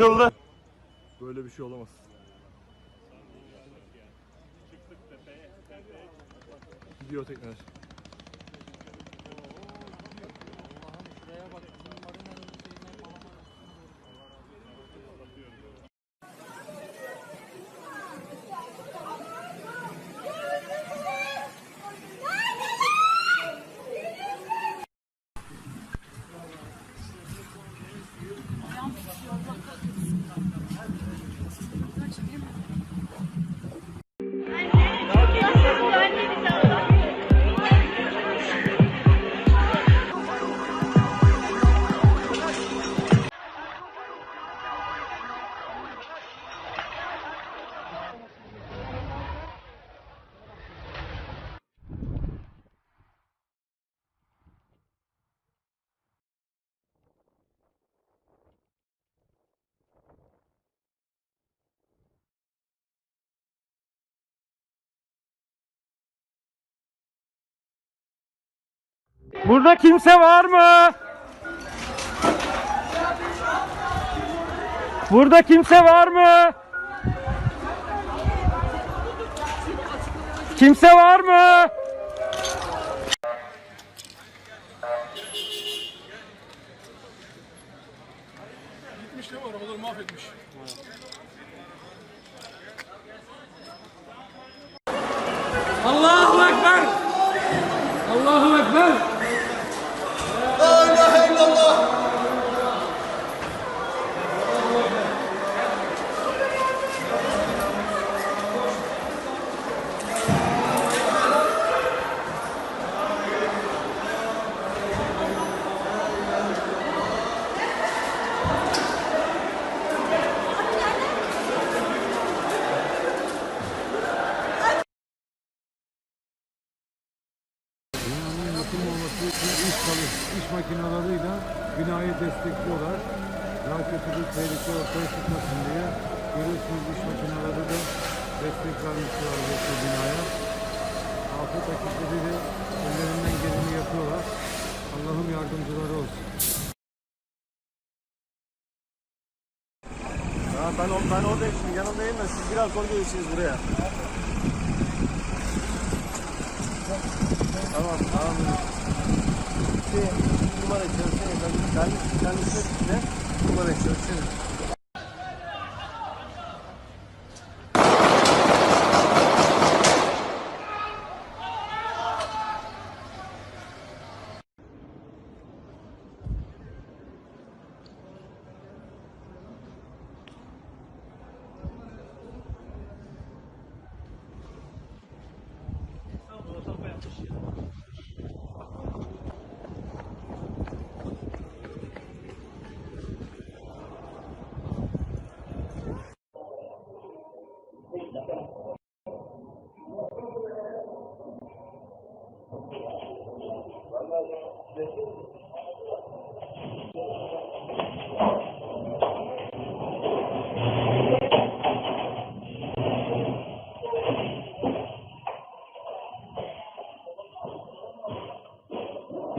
Yıkıldı. Böyle bir şey olamaz. Gidiyor tekneler. Burada kimse var mı? Burada kimse var mı? Kimse var mı? Gitmiş değil mi? Arabaları mahvetmiş. Allahu Ekber! Allahu Ekber! Çalış, iş makinalarıyla binayı destekliyorlar. Daha kötü bir tehlike ortaya çıkmasın diye görüyorsunuz iş makineleri de destek vermişler bu binaya. Afet ekipleri de ellerinden geleni yapıyorlar. Allah'ım yardımcıları olsun. Ya ben, ben oradayım şimdi yanındayım da siz biraz zor gelirsiniz buraya. Tamam tamam. Şey, numara içerisinde ben, ben kendisine size numara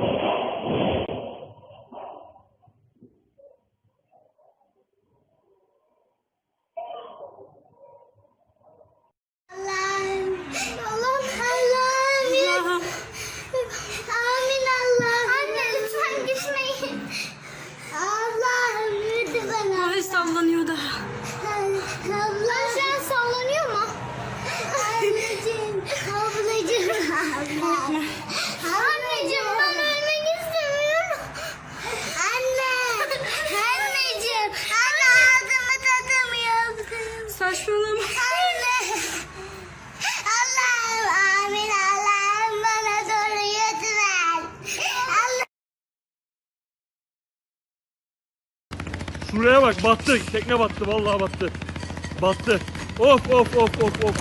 içerisinde. Allah'ım, Şuraya bak battı. Tekne battı vallahi battı. Battı. Of of of of of.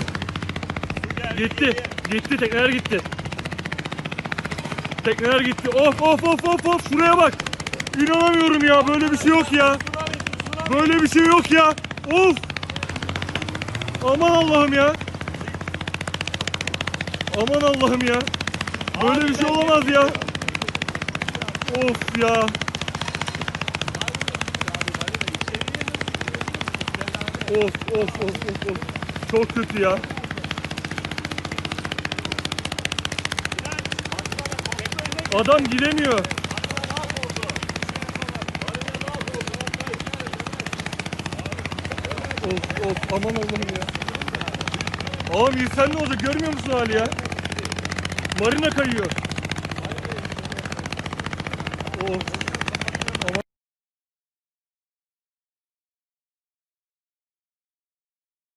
Gitti. Gitti tekneler gitti. Tekneler gitti. Of of of of of. Şuraya bak. İnanamıyorum ya. Böyle bir şey yok ya. Böyle bir şey yok ya. Of. Aman Allah'ım ya. Aman Allah'ım ya. Böyle bir şey olamaz ya. Of ya. Of of of of of. Çok kötü ya. Adam gidemiyor. Of of aman Allah'ım ya. Ağam insan ne olacak görmüyor musun hali ya? Marina kayıyor. Of